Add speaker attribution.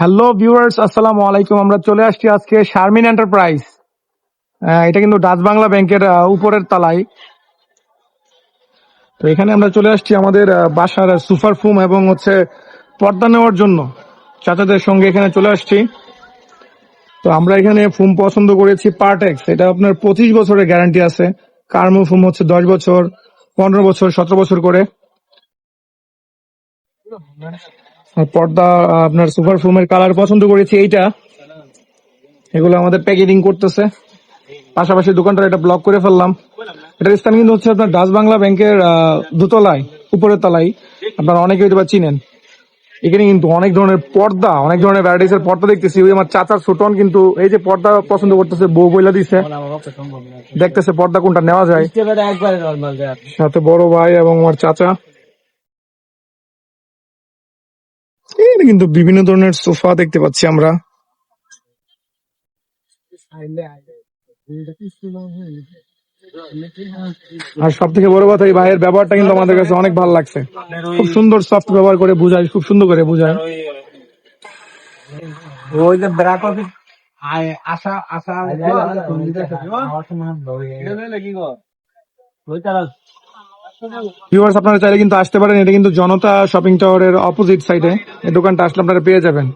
Speaker 1: Hello viewers আসসালামু আলাইকুম আমরা চলে আসছি আজকে শারমিন এন্টারপ্রাইজ এটা কিন্তু ডাচ বাংলা ব্যাংকের উপরের তলায়। তো এখানে আমরা চলে আসছি আমাদের বাসার সুপার ফুম এবং হচ্ছে পর্দা নেওয়ার জন্য। চাচাদের সঙ্গে এখানে চলে আসছি। তো আমরা এখানে ফুম পছন্দ করেছি পার্টেক্স এটা আপনার পঁচিশ বছরের গ্যারান্টি আছে। কার্মো ফুম হচ্ছে দশ বছর, পনেরো বছর, সতেরো বছর করে। আর পর্দা আপনার সুপার ফুমের কালার পছন্দ করেছি এইটা। এগুলো আমাদের প্যাকেটিং করতেছে। পাশাপাশি দোকানটা এটা ব্লক করে ফেললাম। এটার স্থান কিন্তু হচ্ছে আপনার ডাচ বাংলা ব্যাংকের দোতলায় উপরের তলায়। আপনারা অনেকে হয়তো বা চিনেন। এখানে কিন্তু অনেক ধরনের পর্দা অনেক ধরনের ভ্যারাইটিস এর পর্দা দেখতেছি। ওই আমার চাচার ছোটন কিন্তু এই যে পর্দা পছন্দ করতেছে বউ বইলা দিছে। দেখতেছে পর্দা কোনটা নেওয়া যায়। সাথে বড় ভাই এবং আমার চাচা। এখানে কিন্তু বিভিন্ন ধরনের সোফা দেখতে পাচ্ছি আমরা। আর সব থেকে বড় কথা, এই ভাইয়ের ব্যবহারটা কিন্তু আমাদের কাছে অনেক ভালো লাগছে। খুব সুন্দর সফট ব্যবহার করে বুঝায়, খুব সুন্দর করে বুঝায়।
Speaker 2: ওই যে ব্রাক অফিস আশা আশা
Speaker 1: ভিউয়ার্স আপনারা চাইলে কিন্তু আসতে পারেন। এটা কিন্তু জনতা শপিং টাওয়ারের অপোজিট সাইডে এই দোকানটা আসলে আপনারা পেয়ে যাবেন।